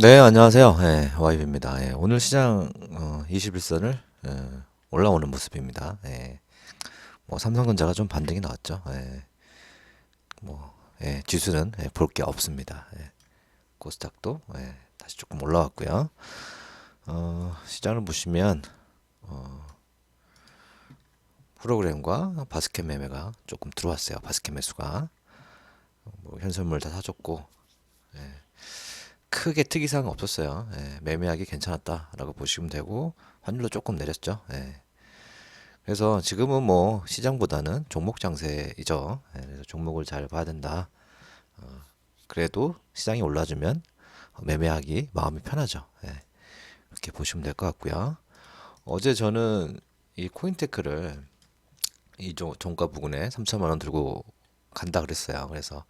네, 안녕하세요. 예, 와이입니다. 예, 오늘 시장 어, 21선을 예, 올라오는 모습입니다. 예, 뭐 삼성전자가 좀 반등이 나왔죠. 예, 뭐 예, 지수는 예, 볼게 없습니다. 예, 코스닥도 예, 다시 조금 올라왔고요. 어, 시장을 보시면 어, 프로그램과 바스켓 매매가 조금 들어왔어요. 바스켓 매수가 어, 뭐 현선물 다 사줬고 크게 특이사항 없었어요. 예, 매매하기 괜찮았다라고 보시면 되고 환율도 조금 내렸죠. 예. 그래서 지금은 뭐 시장보다는 종목 장세이죠. 예, 그래서 종목을 잘 봐야 된다. 어, 그래도 시장이 올라주면 매매하기 마음이 편하죠. 예, 이렇게 보시면 될 것 같고요. 어제 저는 이 코인테크를 이 종- 종가 부근에 3천만 원 들고 간다 그랬어요. 그래서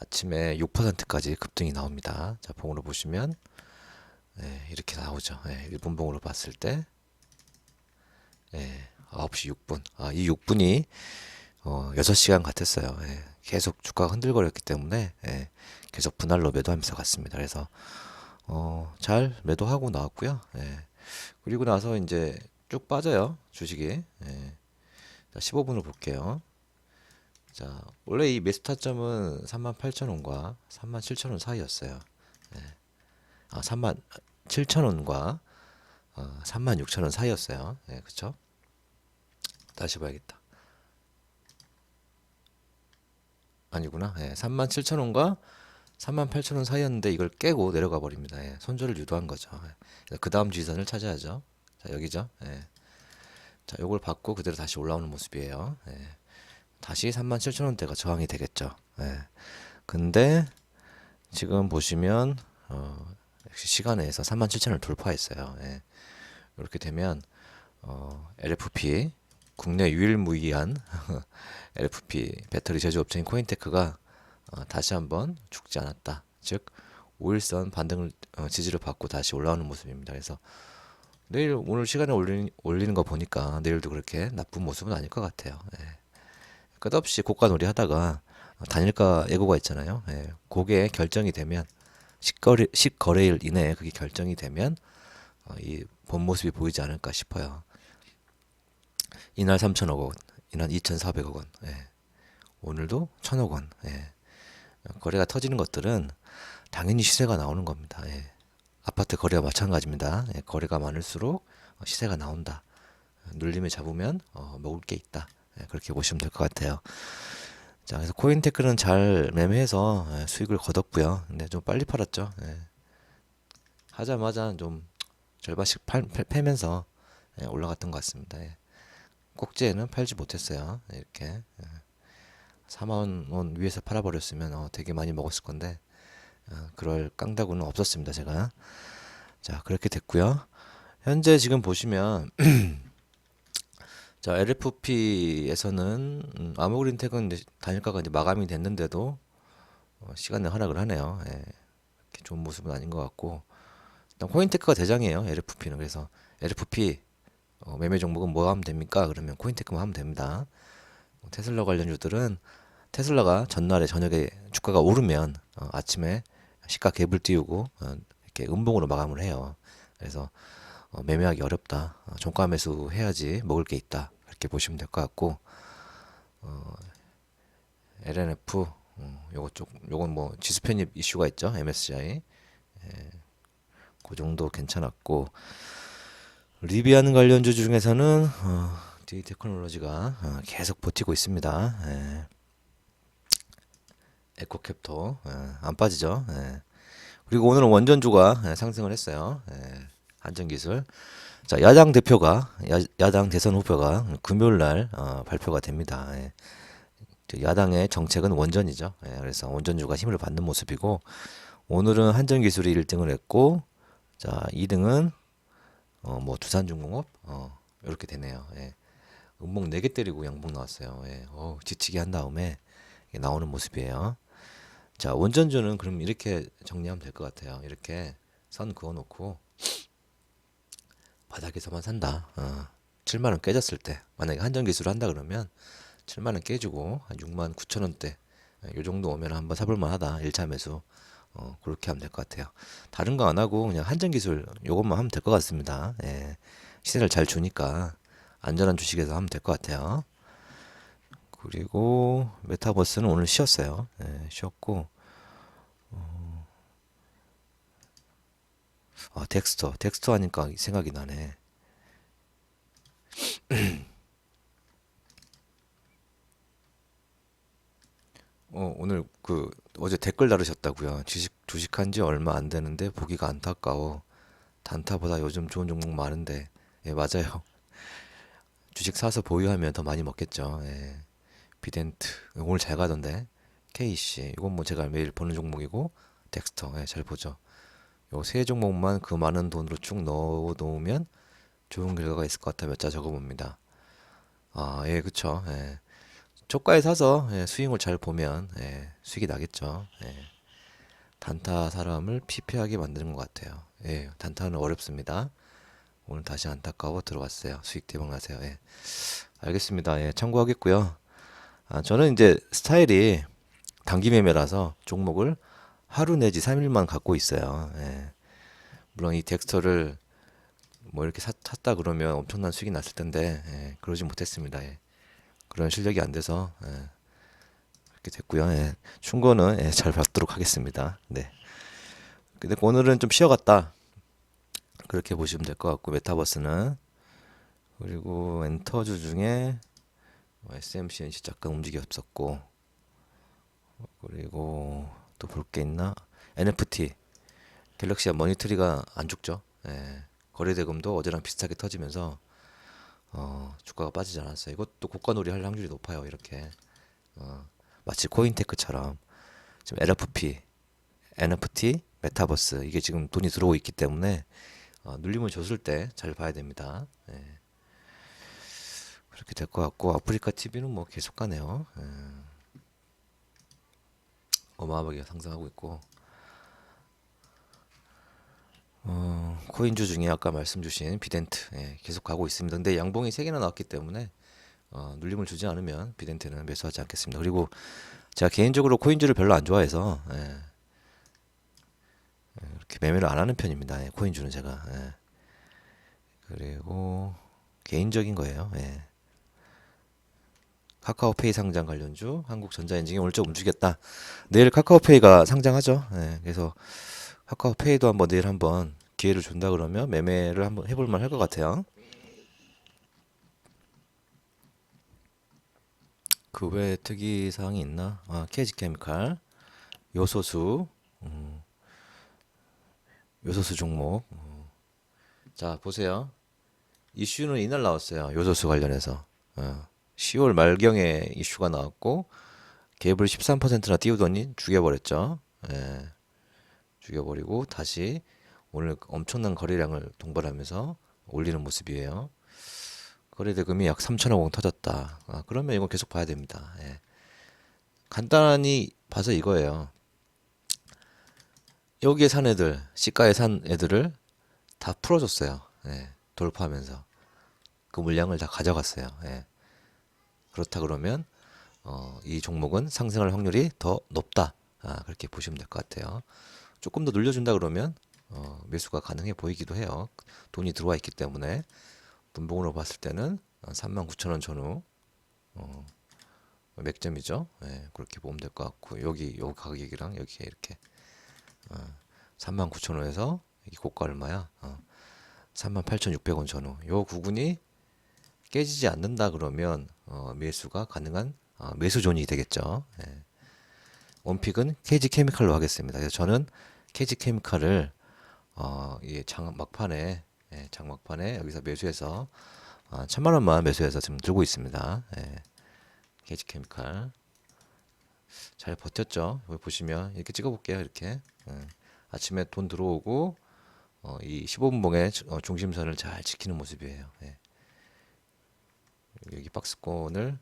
아침에 6%까지 급등이 나옵니다. 자, 봉으로 보시면 예, 이렇게 나오죠. 예, 일본 봉으로 봤을 때 예, 9시 6분. 아, 이 6분이 어, 6시간 같았어요. 예, 계속 주가가 흔들거렸기 때문에 예, 계속 분할로 매도하면서 갔습니다. 그래서 어, 잘 매도하고 나왔고요. 예, 그리고 나서 이제 쭉 빠져요. 주식이. 예. 자, 15분을 볼게요. 자, 원래 이 매수 타점은 38,000원과 37,000원 사이였어요. 예. 아, 37,000원과 어, 36,000원 사이였어요. 예, 그쵸? 다시 봐야겠다. 아니구나. 예, 37,000원과 38,000원 사이였는데 이걸 깨고 내려가 버립니다. 예, 손절을 유도한 거죠. 예. 그 다음 지선을 찾아야죠. 자, 여기죠. 예. 자, 요걸 받고 그대로 다시 올라오는 모습이에요. 예. 다시 37,000원대가 저항이 되겠죠. 예. 근데 지금 보시면 어, 역시 시간에서 37,000을 돌파했어요. 예. 이렇게 되면 어, LFP 국내 유일무이한 LFP 배터리 제조업체인 코인테크가 어, 다시 한번 죽지 않았다. 즉 5일선 반등을 어, 지지를 받고 다시 올라오는 모습입니다. 그래서 내일 오늘 시간에 올리는, 올리는 거 보니까 내일도 그렇게 나쁜 모습은 아닐 것 같아요. 예. 끝없이 고가놀이 하다가 단일가 예고가 있잖아요. 예, 그게 결정이 되면 식거래 식거래일 이내에 그게 결정이 되면 어, 이본 모습이 보이지 않을까 싶어요. 이날 3천억 원, 이날 2,400억 원, 예. 오늘도 1,000억 원. 예. 거래가 터지는 것들은 당연히 시세가 나오는 겁니다. 예. 아파트 거래와 마찬가지입니다. 예, 거래가 많을수록 어, 시세가 나온다. 눌림을 잡으면 어, 먹을 게 있다. 예, 그렇게 보시면 될 것 같아요. 자, 그래서 코인테크는 잘 매매해서 예, 수익을 거뒀고요. 근데 좀 빨리 팔았죠. 예. 하자마자 좀 절반씩 팔, 팔- 패면서 예, 올라갔던 것 같습니다. 예. 꼭지에는 팔지 못했어요. 예, 이렇게 예. 4만 원 위에서 팔아버렸으면 어, 되게 많이 먹었을 건데 어, 그럴 깡다구는 없었습니다. 제가 자 그렇게 됐고요. 현재 지금 보시면 자, LFP에서는 음, 아모그린텍은 이제 단일가가 이제 마감이 됐는데도 어, 시간을 하락을 하네요. 예, 이렇게 좋은 모습은 아닌 것 같고 일단 코인테크가 대장이에요. LFP는 그래서 LFP 어, 매매 종목은 뭐 하면 됩니까? 그러면 코인테크만 하면 됩니다. 어, 테슬라 관련주들은 테슬라가 전날에 저녁에 주가가 오르면 어, 아침에 시가 갭을 띄우고 어, 이렇게 음봉으로 마감을 해요. 그래서 어, 매매하기 어렵다. 어, 종가 매수 해야지 먹을 게 있다. 이렇게 보시면 될 것 같고 어, LNF 어, 요거 쪽 요건 뭐 지수 편입 이슈가 있죠. MSCI 예, 그 정도 괜찮았고 리비안 관련주 중에서는 어, D 테크놀로지가 어, 계속 버티고 있습니다. 예. 에코캡토 예, 안 빠지죠. 예. 그리고 오늘은 원전주가 예, 상승을 했어요. 예, 한전기술. 자, 야당 대표가 야, 당 대선 후보가 금요일 날 어, 발표가 됩니다. 예. 저 야당의 정책은 원전이죠. 예, 그래서 원전주가 힘을 받는 모습이고 오늘은 한전기술이 1등을 했고 자, 2등은 어, 뭐 두산중공업 어, 이렇게 되네요. 예. 음목 4개 때리고 양봉 나왔어요. 예. 어, 지치게 한 다음에 이게 나오는 모습이에요. 자, 원전주는 그럼 이렇게 정리하면 될 것 같아요. 이렇게 선 그어 놓고 바닥에서만 산다. 어, 7만 원 깨졌을 때 만약에 한전 기술을 한다 그러면 7만 원 깨주고 한 6만 9천 원대 요 정도 오면 한번 사볼 만하다. 1차 매수 어, 그렇게 하면 될 것 같아요. 다른 거 안 하고 그냥 한전 기술 요것만 하면 될 것 같습니다. 예. 시세를 잘 주니까 안전한 주식에서 하면 될 것 같아요. 그리고 메타버스는 오늘 쉬었어요. 예, 쉬었고 아 덱스터 덱스터 하니까 생각이 나네. 어, 오늘 그 어제 댓글 다루셨다고요. 주식 주식한 지 얼마 안 되는데 보기가 안타까워. 단타보다 요즘 좋은 종목 많은데. 예, 맞아요. 주식 사서 보유하면 더 많이 먹겠죠. 예. 비덴트 오늘 잘 가던데. KC 이건 뭐 제가 매일 보는 종목이고 덱스터 예, 잘 보죠. 요 세 종목만 그 많은 돈으로 쭉 넣어 놓으면 좋은 결과가 있을 것 같아 몇 자 적어 봅니다. 아, 예, 그쵸. 예. 저가에 사서 예, 스윙을 잘 보면 예, 수익이 나겠죠. 예. 단타 사람을 피폐하게 만드는 것 같아요. 예, 단타는 어렵습니다. 오늘 다시 안타까워 들어왔어요. 수익 대박 나세요. 예. 알겠습니다. 예, 참고하겠고요. 아, 저는 이제 스타일이 단기 매매라서 종목을 하루 내지 3일만 갖고 있어요. 예. 물론 이 덱스터를 뭐 이렇게 샀, 다 그러면 엄청난 수익이 났을 텐데 예, 그러지 못했습니다. 예. 그런 실력이 안 돼서 예, 이렇게 됐고요. 예. 충고는 예, 잘 받도록 하겠습니다. 네. 근데 오늘은 좀 쉬어갔다. 그렇게 보시면 될 것 같고 메타버스는 그리고 엔터주 중에 진짜 잠깐 움직이 없었고 그리고 또 볼 게 있나? NFT 갤럭시와 머니터리가 안 죽죠. 예. 거래 대금도 어제랑 비슷하게 터지면서 어, 주가가 빠지지 않았어요. 이것도 고가 놀이 할 확률이 높아요. 이렇게 어, 마치 코인테크처럼 지금 LFP, NFT, 메타버스 이게 지금 돈이 들어오고 있기 때문에 어, 눌림을 줬을 때 잘 봐야 됩니다. 예. 그렇게 될 것 같고 아프리카 TV는 뭐 계속 가네요. 예. 어마어마하게 상승하고 있고 어, 코인주 중에 아까 말씀 주신 비덴트 예, 계속 가고 있습니다. 근데 양봉이 세 개나 나왔기 때문에 어, 눌림을 주지 않으면 비덴트는 매수하지 않겠습니다. 그리고 제가 개인적으로 코인주를 별로 안 좋아해서 예, 예, 이렇게 매매를 안 하는 편입니다. 예, 코인주는 제가 예. 그리고 개인적인 거예요. 예. 카카오페이 상장 관련주 한국전자엔진이 오늘 좀 움직였다. 내일 카카오페이가 상장하죠. 예, 그래서 카카오페이도 한번 내일 한번 기회를 준다 그러면 매매를 한번 해볼 만할 것 같아요. 그 외에 특이 사항이 있나? 아, 케이지 케미칼, 요소수, 음, 요소수 종목. 음. 자, 보세요. 이슈는 이날 나왔어요. 요소수 관련해서. 어, 10월 말경에 이슈가 나왔고 갭을 13%나 띄우더니 죽여버렸죠. 예. 죽여버리고 다시 오늘 엄청난 거래량을 동반하면서 올리는 모습이에요. 거래 대금이 약 3천억 원 터졌다. 아, 그러면 이거 계속 봐야 됩니다. 예. 간단히 봐서 이거예요. 여기에 산 애들, 시가에 산 애들을 다 풀어줬어요. 예. 돌파하면서 그 물량을 다 가져갔어요. 예. 그렇다 그러면 어, 이 종목은 상승할 확률이 더 높다. 아, 그렇게 보시면 될 것 같아요. 조금 더 늘려준다 그러면 어, 매수가 가능해 보이기도 해요. 돈이 들어와 있기 때문에 분봉으로 봤을 때는 39,000원 전후 어, 맥점이죠. 예, 그렇게 보면 될 것 같고 여기 요 가격이랑 여기 이렇게 어, 39,000원에서 이 고가 얼마야? 어, 38,600원 전후 요 구간이 깨지지 않는다 그러면 어, 매수가 가능한 어, 매수존이 되겠죠. 예. 원픽은 KG 케미칼로 하겠습니다. 그래서 저는 KG 케미칼을 어, 이장 막판에 예, 장 막판에 여기서 매수해서 어, 천만 원만 매수해서 지금 들고 있습니다. 예. KG 케미칼 잘 버텼죠. 여기 보시면 이렇게 찍어볼게요. 이렇게 예. 아침에 돈 들어오고 어, 이 15분봉의 어, 중심선을 잘 지키는 모습이에요. 예. 여기 박스권을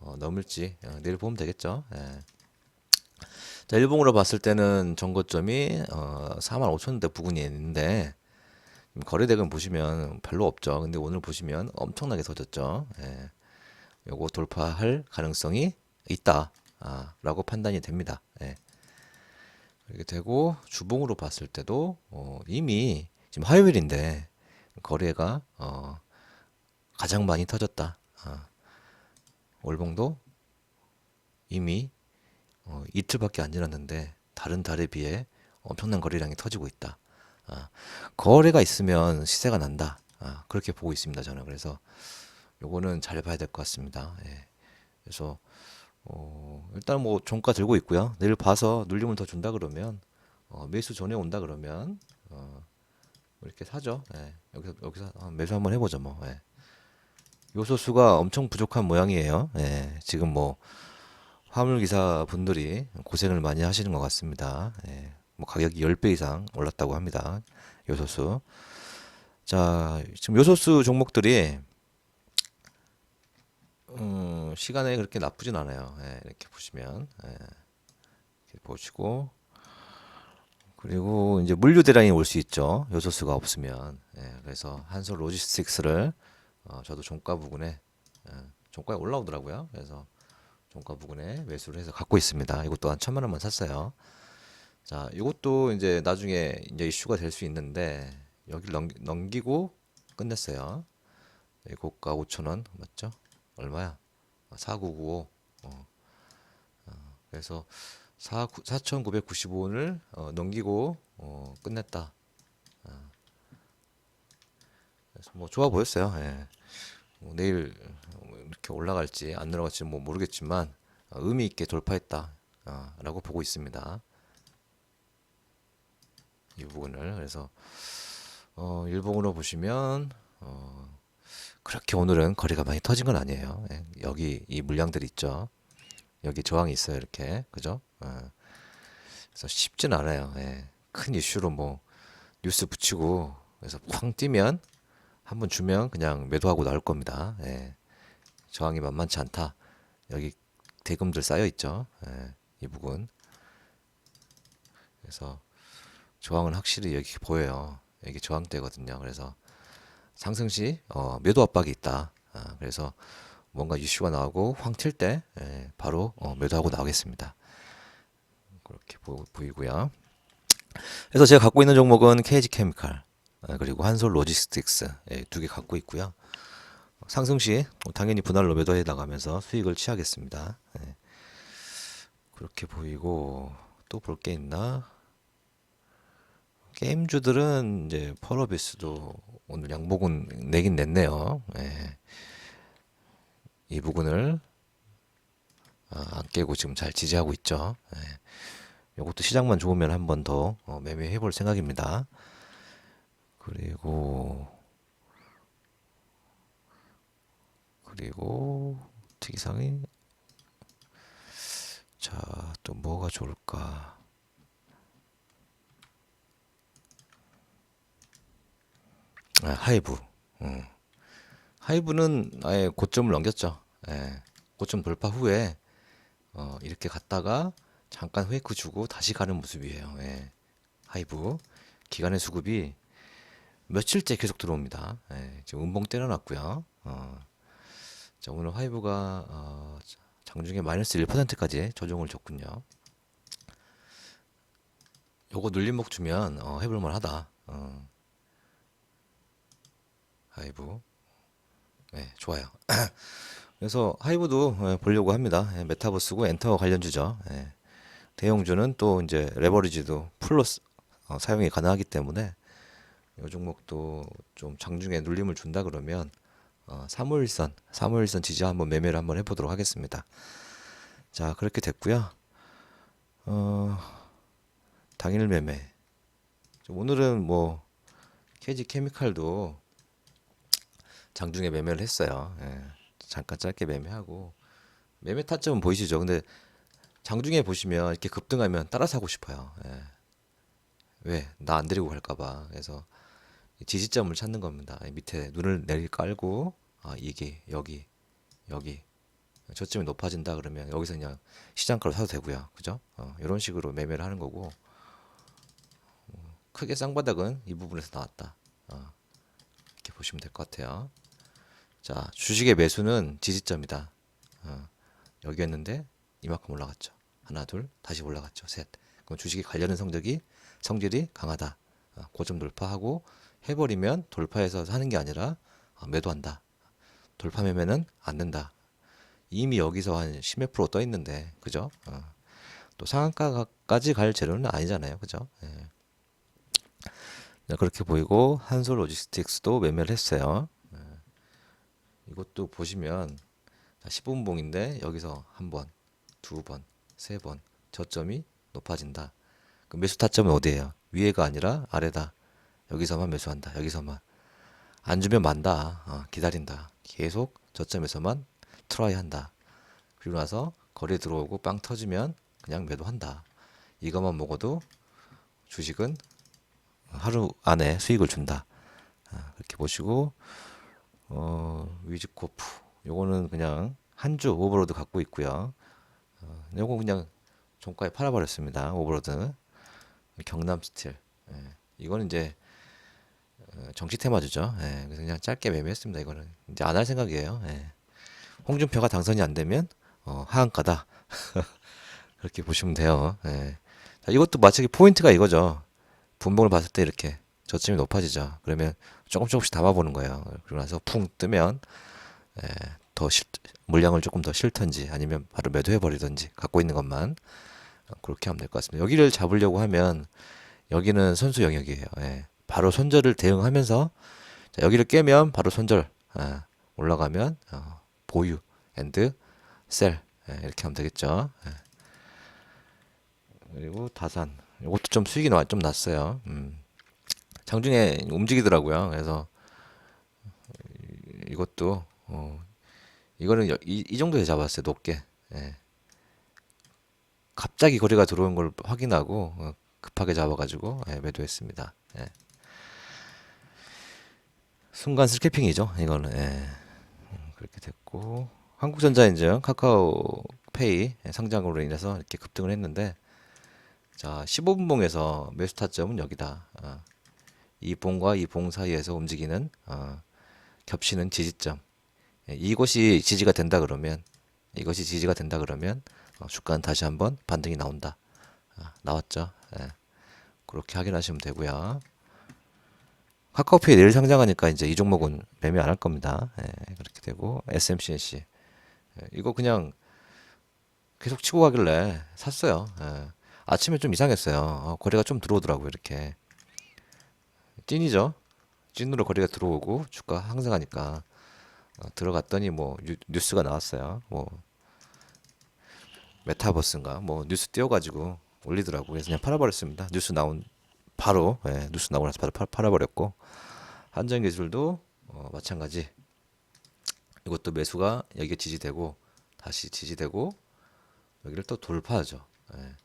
어, 넘을지 어, 내일 보면 되겠죠. 예. 자, 일봉으로 봤을 때는 전고점이 어, 4만 5천 원대 부근이 있는데 거래대금 보시면 별로 없죠. 근데 오늘 보시면 엄청나게 터졌죠. 예. 요거 돌파할 가능성이 있다. 아, 라고 판단이 됩니다. 예. 이렇게 되고 주봉으로 봤을 때도 어, 이미 지금 화요일인데 거래가 어, 가장 많이 터졌다. 아, 월봉도 이미 어, 이틀밖에 안 지났는데 다른 달에 비해 엄청난 거래량이 터지고 있다. 아, 거래가 있으면 시세가 난다. 아, 그렇게 보고 있습니다. 저는 그래서 요거는 잘 봐야 될 것 같습니다. 예. 그래서 어, 일단 뭐 종가 들고 있고요. 내일 봐서 눌림을 더 준다 그러면 어, 매수 전에 온다 그러면 어, 이렇게 사죠. 예. 여기서 여기서 한 매수 한번 해보죠. 뭐. 예. 요소수가 엄청 부족한 모양이에요. 예. 지금 뭐 화물 기사 분들이 고생을 많이 하시는 것 같습니다. 예. 뭐 가격이 10배 이상 올랐다고 합니다. 요소수. 자, 지금 요소수 종목들이 음, 시간에 그렇게 나쁘진 않아요. 예, 이렇게 보시면 예, 이렇게 보시고 그리고 이제 물류 대란이 올 수 있죠. 요소수가 없으면 예, 그래서 한솔 로지스틱스를 어, 저도 종가 부근에 예, 종가에 올라오더라고요. 그래서 종가 부근에 매수를 해서 갖고 있습니다. 이것도 한 천만 원만 샀어요. 자, 이것도 이제 나중에 이제 이슈가 될 수 있는데 여기를 넘기, 넘기고 끝냈어요. 이 고가 5천 원 맞죠? 얼마야? 4995. 어. 어, 그래서 4 4,995원을 어, 넘기고 어, 끝냈다. 어. 그래서 뭐 좋아 보였어요. 예. 뭐 내일 이렇게 올라갈지 안 내려갈지 뭐 모르겠지만 어, 의미 있게 돌파했다라고 보고 있습니다. 이 부분을 그래서 어, 일봉으로 보시면 어, 그렇게 오늘은 거리가 많이 터진 건 아니에요. 예, 여기 이 물량들 있죠. 여기 저항이 있어요. 이렇게 그죠? 어, 그래서 쉽진 않아요. 예, 큰 이슈로 뭐 뉴스 붙이고 그래서 쾅 뛰면 한 번 주면 그냥 매도하고 나올 겁니다. 예, 저항이 만만치 않다. 여기 대금들 쌓여 있죠. 예, 이 부분. 그래서 저항은 확실히 여기 보여요. 여기 저항대거든요. 그래서 상승 시 어, 매도 압박이 있다. 아, 그래서 뭔가 이슈가 나오고 황 튈때 예, 바로 어, 매도하고 나오겠습니다. 그렇게 보, 보이고요. 그래서 제가 갖고 있는 종목은 KG 케미칼 아, 그리고 한솔 로지스틱스 예, 두개 갖고 있고요. 상승 시 당연히 분할로 매도해 나가면서 수익을 취하겠습니다. 예. 그렇게 보이고 또 볼 게 있나? 게임주들은 이제 펄어비스도 오늘 양복은 내긴 냈네요. 예. 이 부분을 아, 안 깨고 지금 잘 지지하고 있죠. 예. 이것도 시장만 좋으면 한 번더 어, 매매해 볼 생각입니다. 그리고 그리고 특이사항이 자, 또 뭐가 좋을까? 아, 하이브. 음. 하이브는 아예 고점을 넘겼죠. 예. 고점 돌파 후에 어, 이렇게 갔다가 잠깐 회크 주고 다시 가는 모습이에요. 예. 하이브 기간의 수급이 며칠째 계속 들어옵니다. 예. 지금 음봉 때려놨고요. 어. 자, 오늘 하이브가 어, 장중에 마이너스 1%까지 조정을 줬군요. 요거 눌림목 주면 어, 해볼 만 하다. 어. 하이브. 네, 좋아요. 그래서 하이브도 예, 보려고 합니다. 예, 메타버스고 엔터 관련주죠. 예. 대형주는 또 이제 레버리지도 쓰- 어, 사용이 가능하기 때문에 이 종목도 좀 장중에 눌림을 준다 그러면 어, 3호일선, 3호일선 지지 한번 매매를 한번 해보도록 하겠습니다. 자, 그렇게 됐고요. 어, 당일 매매. 오늘은 뭐 KG 케미칼도 장중에 매매를 했어요. 예, 잠깐 짧게 매매하고 매매 타점은 보이시죠? 근데 장중에 보시면 이렇게 급등하면 따라 사고 싶어요. 예. 왜? 나 안 데리고 갈까봐. 그래서 이 지지점을 찾는 겁니다. 이 밑에 눈을 내리 깔고 아 이게 여기 여기 저점이 높아진다 그러면 여기서 그냥 시장가로 사도 되고요. 그죠? 어, 이런 식으로 매매를 하는 거고 어, 크게 쌍바닥은 이 부분에서 나왔다. 어, 이렇게 보시면 될 것 같아요. 자, 주식의 매수는 지지점이다. 어, 여기였는데 이만큼 올라갔죠. 하나, 둘, 다시 올라갔죠. 셋. 그럼 주식이 관련된 성적이 성질이 강하다. 어, 고점 돌파하고 해버리면 돌파해서 사는 게 아니라 어, 매도한다. 돌파 매매는 안 된다. 이미 여기서 한 10몇 프로 떠 있는데, 그죠? 어. 또 상한가까지 갈 재료는 아니잖아요, 그죠? 예. 자, 그렇게 보이고 한솔 로지스틱스도 매매를 했어요. 예. 이것도 보시면 15분봉인데 여기서 한 번, 두 번, 세 번 저점이 높아진다. 그 매수 타점은 어디예요? 위에가 아니라 아래다. 여기서만 매수한다. 여기서만 안 주면 만다. 어, 기다린다. 계속 저점에서만 트라이 한다. 그리고 나서 거리에 들어오고 빵 터지면 그냥 매도한다. 이것만 먹어도 주식은 하루 안에 수익을 준다. 아, 그렇게 보시고 어, 위즈코프 요거는 그냥 한 주 오버로드 갖고 있고요. 어, 요거 그냥 종가에 팔아버렸습니다. 오버로드 경남 스틸. 예, 이거는 이제 어, 정치 테마주죠. 예, 그래서 그냥 짧게 매매했습니다. 이거는 이제 안 할 생각이에요. 예. 홍준표가 당선이 안 되면 어, 하한가다. 그렇게 보시면 돼요. 예. 자, 이것도 마치 포인트가 이거죠. 분봉을 봤을 때 이렇게 저점이 높아지죠. 그러면 조금 조금씩 담아보는 거예요. 그러고 나서 풍 뜨면 예, 더 실, 물량을 조금 더 실던지 아니면 바로 매도해 버리든지 갖고 있는 것만 어, 그렇게 하면 될 것 같습니다. 여기를 잡으려고 하면 여기는 선수 영역이에요. 예. 바로 손절을 대응하면서 자, 여기를 깨면 바로 손절 아, 올라가면 어, 보유 앤드 셀 예, 이렇게 하면 되겠죠. 예. 그리고 다산 이것도 좀 수익이 나- 좀 났어요. 음. 장중에 움직이더라고요. 그래서 이- 이것도 어, 이거는 여- 이, 이 정도에 잡았어요. 높게. 예. 갑자기 거래가 들어온 걸 확인하고 어, 급하게 잡아가지고 예, 매도했습니다. 예. 순간 스캐핑이죠. 이거는 예. 음, 그렇게 됐고 한국전자인증 카카오페이 예, 상장으로 인해서 이렇게 급등을 했는데 자 15분봉에서 매수 타점은 여기다. 어, 이 봉과 이 봉 사이에서 움직이는 어, 겹치는 지지점. 예, 이것이 지지가 된다 그러면 이것이 지지가 된다 그러면 어, 주가는 다시 한번 반등이 나온다. 아, 나왔죠. 예. 그렇게 확인하시면 되고요. 카카오페이 내일 상장하니까 이제 이 종목은 매매 안 할 겁니다. 예, 그렇게 되고 SMCNC 예, 이거 그냥 계속 치고 가길래 샀어요. 예. 아침에 좀 이상했어요. 어, 거래가 좀 들어오더라고요. 이렇게 찐이죠. 찐으로 거래가 들어오고 주가 상승하니까 어, 들어갔더니 뭐 뉴, 뉴스가 나왔어요. 뭐 메타버스인가 뭐 뉴스 띄워가지고 올리더라고. 그래서 그냥 팔아버렸습니다. 뉴스 나온 바로 예, 뉴스 나오고 나서 바로 팔, 팔아버렸고 한전기술도 어, 마찬가지. 이것도 매수가 여기에 지지되고 다시 지지되고 여기를 또 돌파하죠. 예.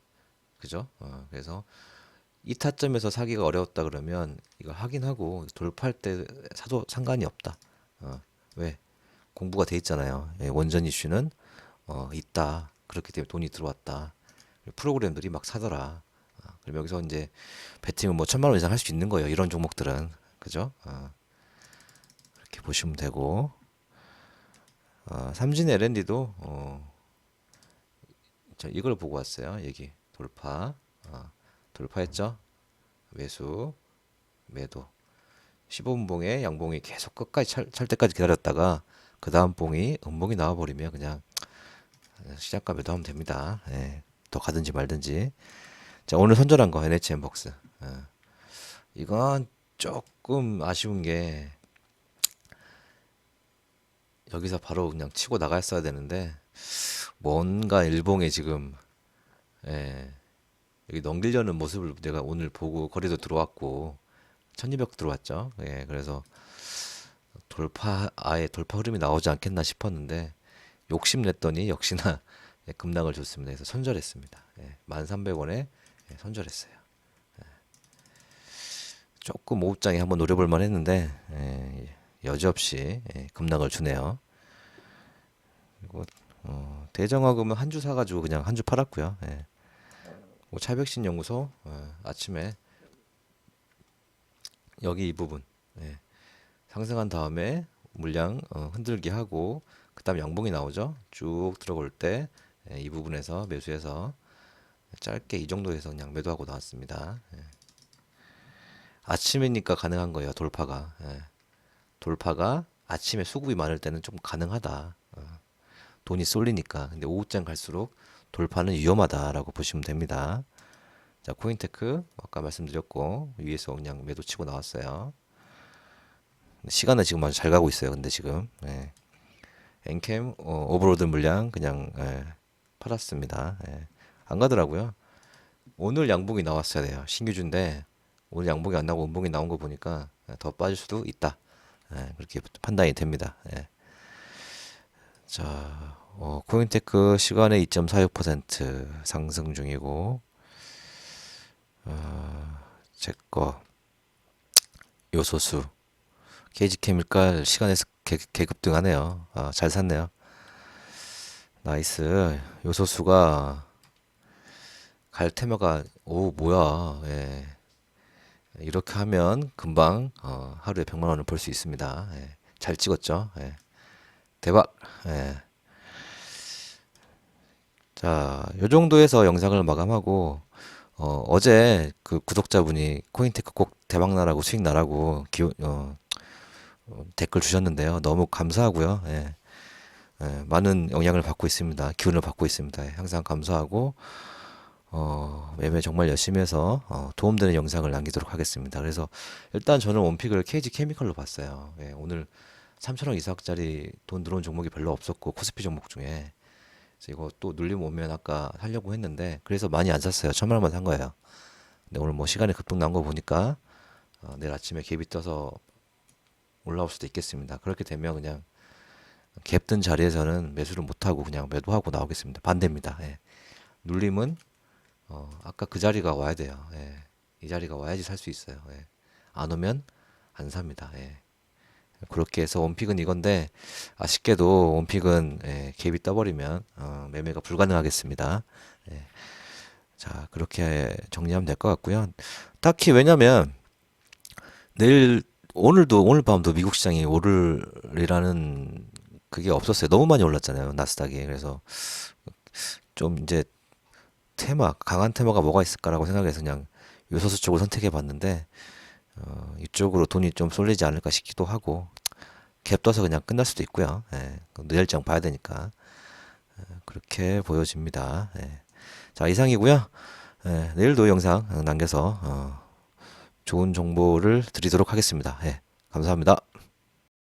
그죠? 어, 그래서 이 타점에서 사기가 어려웠다 그러면 이거 확인하고 돌파할 때 사도 상관이 없다. 어, 왜? 공부가 돼 있잖아요. 예, 원전 이슈는 어, 있다. 그렇기 때문에 돈이 들어왔다. 프로그램들이 막 사더라. 어, 그럼 여기서 이제 배팅은 뭐 천만 원 이상 할 수 있는 거예요. 이런 종목들은 그죠? 어, 그렇게 보시면 되고 어, 삼진 L&D도 어, 자, 이걸 보고 왔어요. 여기 돌파 어, 돌파했죠. 매수 매도 15분 봉에 양봉이 계속 끝까지 찰, 찰 때까지 기다렸다가 그 다음 봉이 음봉이 나와버리면 그냥 시작가 매도하면 됩니다. 예, 더 가든지 말든지. 자 오늘 선전한 거 NHN 복스. 어. 이건 조금 아쉬운 게 여기서 바로 그냥 치고 나갔어야 되는데 뭔가 일봉에 지금 예, 여기 넘기려는 모습을 내가 오늘 보고 거리도 들어왔고 1200 들어왔죠. 예, 그래서 돌파 아예 돌파 흐름이 나오지 않겠나 싶었는데 욕심냈더니 역시나 예, 급락을 줬습니다. 그래서 선절했습니다. 예, 1300원에 예, 선절했어요. 예. 조금 오후장에 한번 노려볼 만했는데 예, 여지없이 예, 급락을 주네요. 그리고 어, 대정화금은 한 주 사가지고 그냥 한 주 팔았고요. 예. 뭐 차백신 연구소 어, 아침에 여기 이 부분 예. 상승한 다음에 물량 어, 흔들기 하고 그다음 양봉이 나오죠. 쭉 들어올 때 이 부분에서 매수해서 짧게 이 정도에서 그냥 매도하고 나왔습니다. 예. 아침이니까 가능한 거예요. 돌파가. 예. 돌파가 아침에 수급이 많을 때는 좀 가능하다. 어. 돈이 쏠리니까. 근데 오후장 갈수록 돌파는 위험하다라고 보시면 됩니다. 자, 코인테크 아까 말씀드렸고 위에서 그냥 매도 치고 나왔어요. 시간은 지금 아주 잘 가고 있어요. 근데 지금 예. 엔캠 어, 오버로드 물량 그냥 예, 팔았습니다. 예. 안 가더라고요. 오늘 양봉이 나왔어야 돼요. 신규주인데 오늘 양봉이 안 나오고 음봉이 나온 거 보니까 더 빠질 수도 있다. 예, 그렇게 판단이 됩니다. 예. 자, 어, 코인테크 시간에 2.46% 상승 중이고 어, 제거 요소수 케이지케미칼 시간에서 개, 개급등하네요. 아, 잘 샀네요. 나이스. 요소수가 갈 테마가 오 뭐야. 예. 이렇게 하면 금방 어, 하루에 100만 원을 벌 수 있습니다. 예. 잘 찍었죠. 예. 대박. 예. 자, 요 정도에서 영상을 마감하고 어, 어제 그 구독자분이 코인테크 꼭 대박 나라고 수익 나라고 기, 어, 어, 댓글 주셨는데요. 너무 감사하고요. 예. 예, 많은 영향을 받고 있습니다. 기운을 받고 있습니다. 예, 항상 감사하고 어, 매매 정말 열심히 해서 어, 도움되는 영상을 남기도록 하겠습니다. 그래서 일단 저는 원픽을 KG 케미컬로 봤어요. 예, 오늘 3천억 이상짜리 돈 들어온 종목이 별로 없었고 코스피 종목 중에 그래서 이거 또 눌림 오면 아까 살려고 했는데 그래서 많이 안 샀어요. 천만 원만 산 거예요. 근데 오늘 뭐 시간이 급등 나온 거 보니까 어, 내일 아침에 갭이 떠서 올라올 수도 있겠습니다. 그렇게 되면 그냥 갭 든 자리에서는 매수를 못하고 그냥 매도하고 나오겠습니다. 반대입니다. 예. 눌림은 어, 아까 그 자리가 와야 돼요. 예. 이 자리가 와야지 살 수 있어요. 예. 안 오면 안 삽니다. 예. 그렇게 해서 원픽은 이건데 아쉽게도 원픽은 예, 갭이 떠버리면 어, 매매가 불가능하겠습니다. 예. 자 그렇게 정리하면 될 것 같고요. 딱히 왜냐면 내일 오늘도 오늘 밤도 미국 시장이 오를이라는 그게 없었어요. 너무 많이 올랐잖아요. 나스닥이. 그래서 좀 이제 테마 강한 테마가 뭐가 있을까라고 생각해서 그냥 요소수 쪽을 선택해 봤는데 어, 이쪽으로 돈이 좀 쏠리지 않을까 싶기도 하고 갭 떠서 그냥 끝날 수도 있고요. 예, 내일장 봐야 되니까 예, 그렇게 보여집니다. 예. 자 이상이고요. 예, 내일도 영상 남겨서 어, 좋은 정보를 드리도록 하겠습니다. 예, 감사합니다.